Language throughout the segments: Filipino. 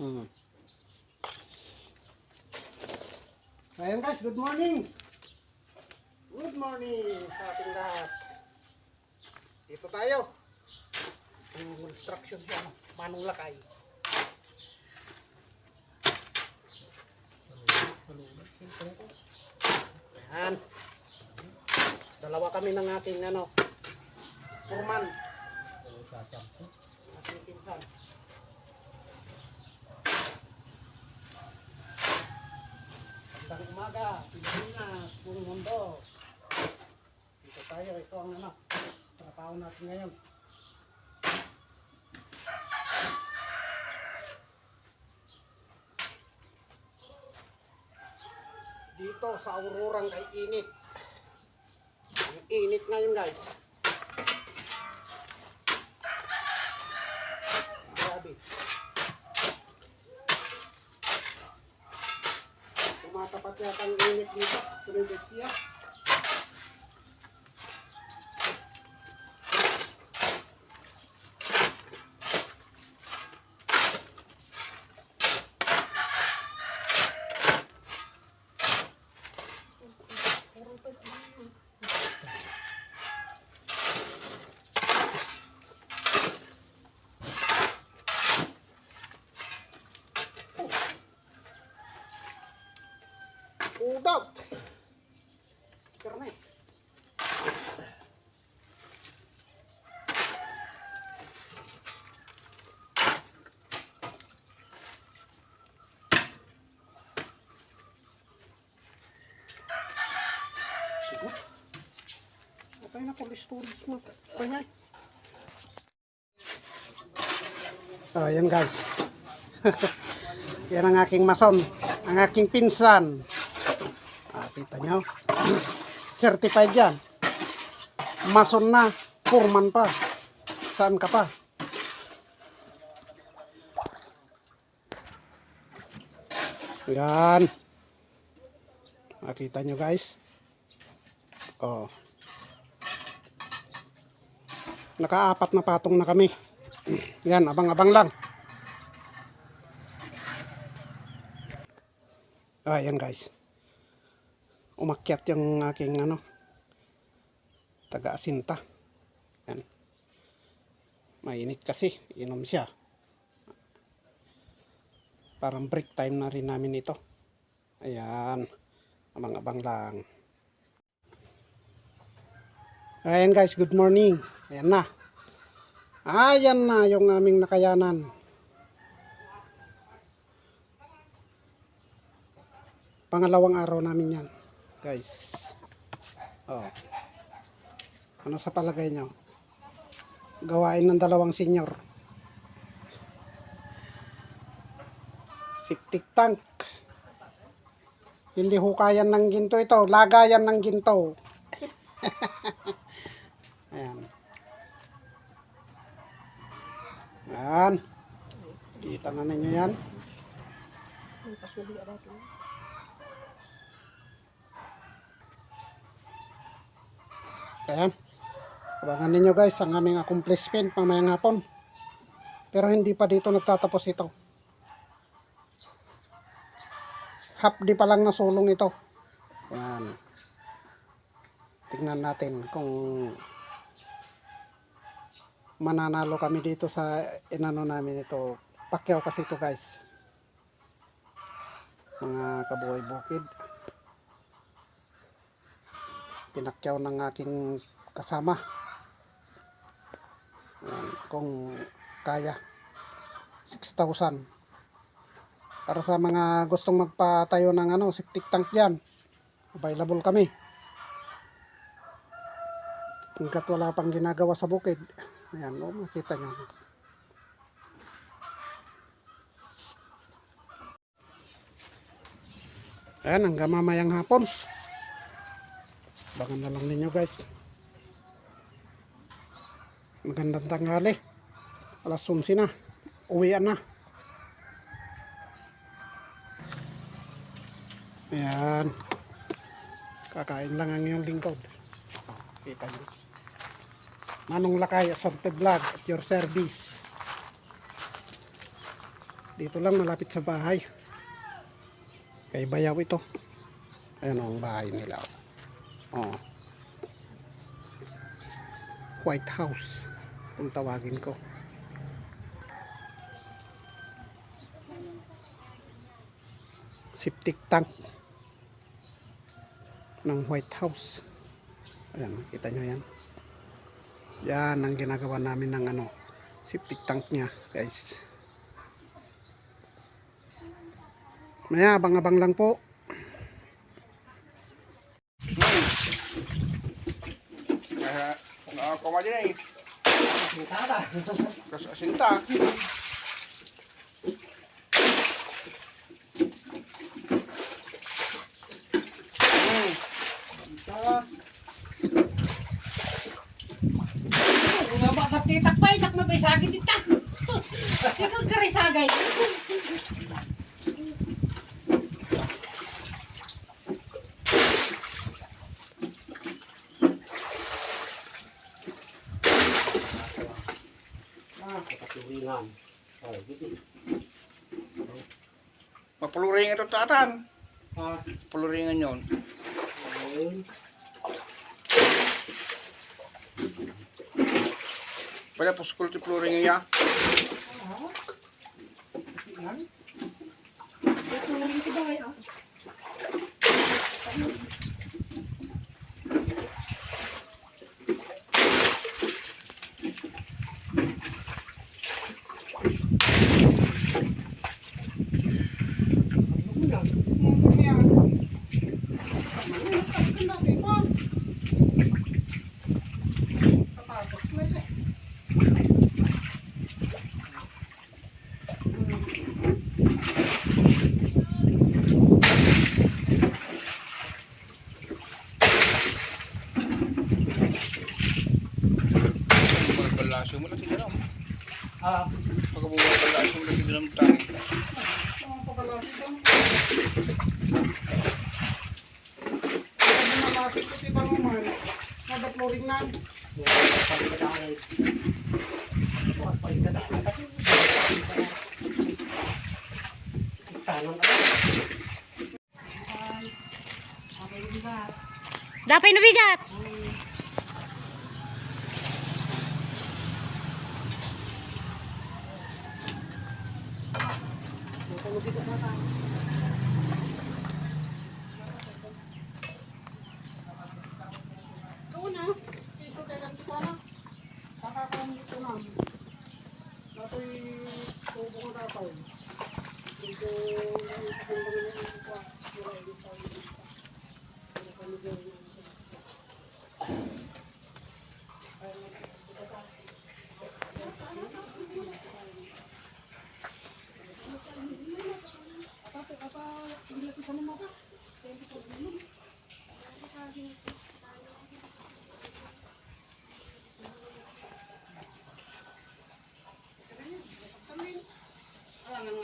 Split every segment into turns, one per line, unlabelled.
Hmm. Ayan guys, good morning. Good morning sa ating lahat. Dito tayo. Ang construction siya, ano, manong lakay. Ayan. Dalawa kami ng ating ano, Furman. Ating pinsan. Magandang umaga, Pilipinas, buong mundo. Dito tayo, ito ang ano, trabaho natin ngayon. Dito sa Aurorang kay init. Ang init ngayon guys. Yata ang init dito. Tumibig siya. Udot. Karne. Patay na cold storage mo. Pangay. Oh, yan guys. yan ang aking mason. Ang aking pinsan. Ah, kita nyo. Certified yan. Mason na. Foreman pa. Saan ka pa? Yan. Makita nyo guys. Oh. Nakaapat na patong na kami. Yan, abang-abang lang. Ah, yan guys umakyat yung aking ano taga-asinta. Yan. Mainit kasi inom siya. Parang break time na rin namin ito. Ayan. Abang-abang lang. Ayan guys. Good morning. Ayan na. Ayan na yung aming nakayanan. Pangalawang araw namin yan guys. Oh. Ano sa palagay nyo? Gawain ng dalawang senior. Septic tank. Hindi hukayan ng ginto ito. Lagayan ng ginto. Ayan. Ayan. Kita na ninyo yan. Ayan. Abangan ninyo guys ang aming accomplishment pamayang hapon. Pero hindi pa dito nagtatapos ito. Half di pa lang nasulong ito. Ayan. Tingnan natin kung mananalo kami dito sa inano namin ito. Pakyaw kasi ito guys. Mga kabuhay bukid pinakyaw ng aking kasama. Kung kaya. 6,000 para sa mga gustong magpatayo ng ano septic tank dyan available kami. Hanggat wala pang ginagawa sa bukid. Ayan o makita nyo. Ayan hanggang mamayang hapon Abangan na lang ninyo guys. Magandang tanghali. Alas 11 na. Uwian na. Ayan. Kakain lang ang iyong lingkod. Kita nyo. Manong Lakay, Asante Vlog at your service. Dito lang malapit sa bahay. Kay Bayaw ito. Ayan ang bahay nila. Oh. White House. Kung tawagin ko. Septic tank ng White House. Ayan, kita nyo yan. Yan ang ginagawa namin ng ano, septic tank niya, guys. Maya, abang-abang lang po.
Kaya, nakakoma din eh. Kasi asinta.
Nga ba katitak pa, isak na ba sakit ita? Ikaw karisagay.
Mapuluring ito tatan. Puluringan yun. Pwede po school ti puluringan niya. Pagbalasyo mo na sila.
Ah,
Pagbalasyo mo na sila ng tayo.
Dapay na bigat.
Doon na. Iso tayo lang dito na. Kakakamit ko na. Dato'y tubo ko dapat. Dito yung kakambang na yung kwa. Wala yung tayo dito. Wala kami dyan.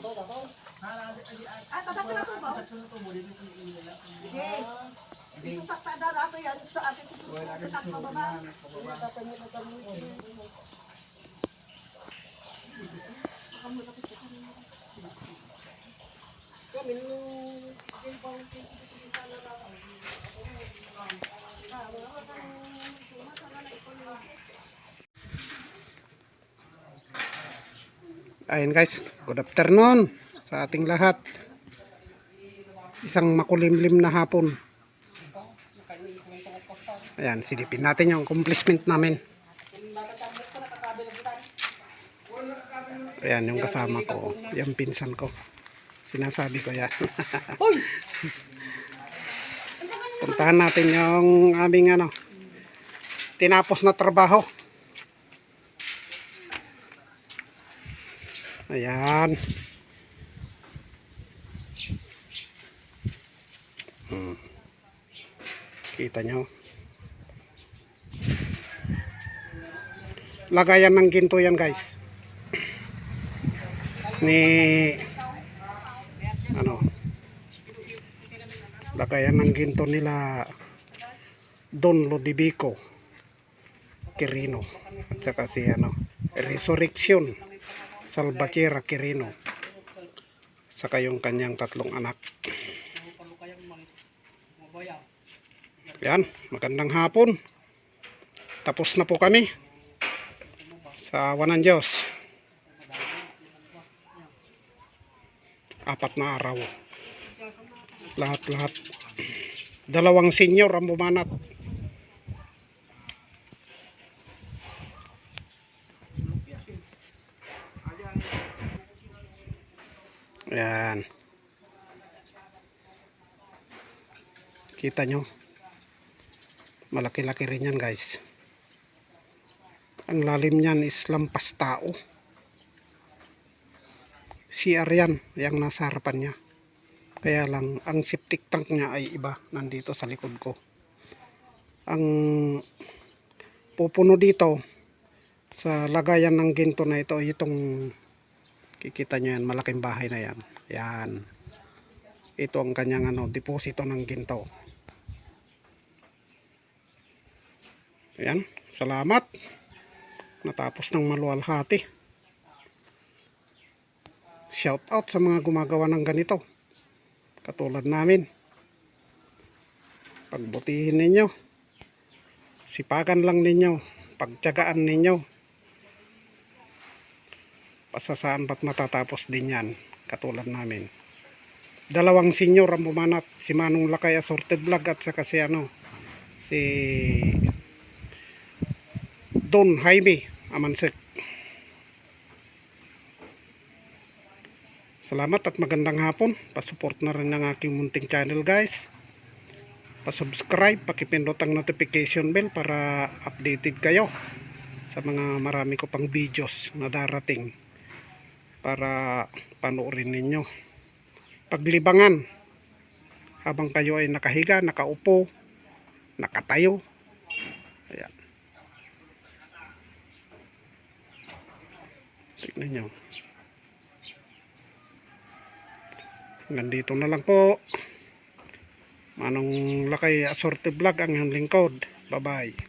Ah, tatapin ako ba? Okay. Isutak ta na ato yan sa akin. Isutak ta pababa.
Ayun guys, good afternoon sa ating lahat. Isang makulimlim na hapon. Ayan, silipin natin yung accomplishment namin. Ayan, yung kasama ko, yung pinsan ko. Sinasabi ko yan. Puntahan natin yung aming ano, tinapos na trabaho. Ayan. Hmm. Kita nyo. Lagayan ng ginto yan guys. Ni ano lagayan ng ginto nila Don Lodibico Quirino at saka si ano Resurrection Salvatierra Quirino. Saka yung kanyang tatlong anak. Yan magandang hapon. Tapos na po kami sa awan ng Diyos. Apat na araw. Lahat-lahat. Dalawang senior ang bumanat yan. Kita nyo? Malaki-laki rin yan guys. Ang lalim niyan is lampas tao. CR yan yung nasa harapan niya. Kaya lang ang septic tank niya ay iba nandito sa likod ko. Ang pupuno dito sa lagayan ng ginto na ito itong kikita nyo yan malaking bahay na yan yan ito ang kanyang ano deposito ng ginto Ayan, salamat. Natapos ng maluwalhati. Shout out sa mga gumagawa ng ganito. Katulad namin. Pagbutihin ninyo. Sipagan lang ninyo. Pagtyagaan ninyo. Pasasaan ba't matatapos din yan. Katulad namin. Dalawang senior ang bumanat. Si Manong Lakay Assorted Vlog at saka si ano. Si Don Jaime Amansek. Salamat at magandang hapon. Pasupport na rin ng aking munting channel guys. Pasubscribe, pakipindot ang notification bell para updated kayo sa mga marami ko pang videos na darating para panoorin ninyo. Paglibangan habang kayo ay nakahiga, nakaupo, nakatayo. Ayan. Tignan nyo. Hanggang dito na lang po. Manong Lakay Assorted Vlog ang iyong lingkod. Bye-bye.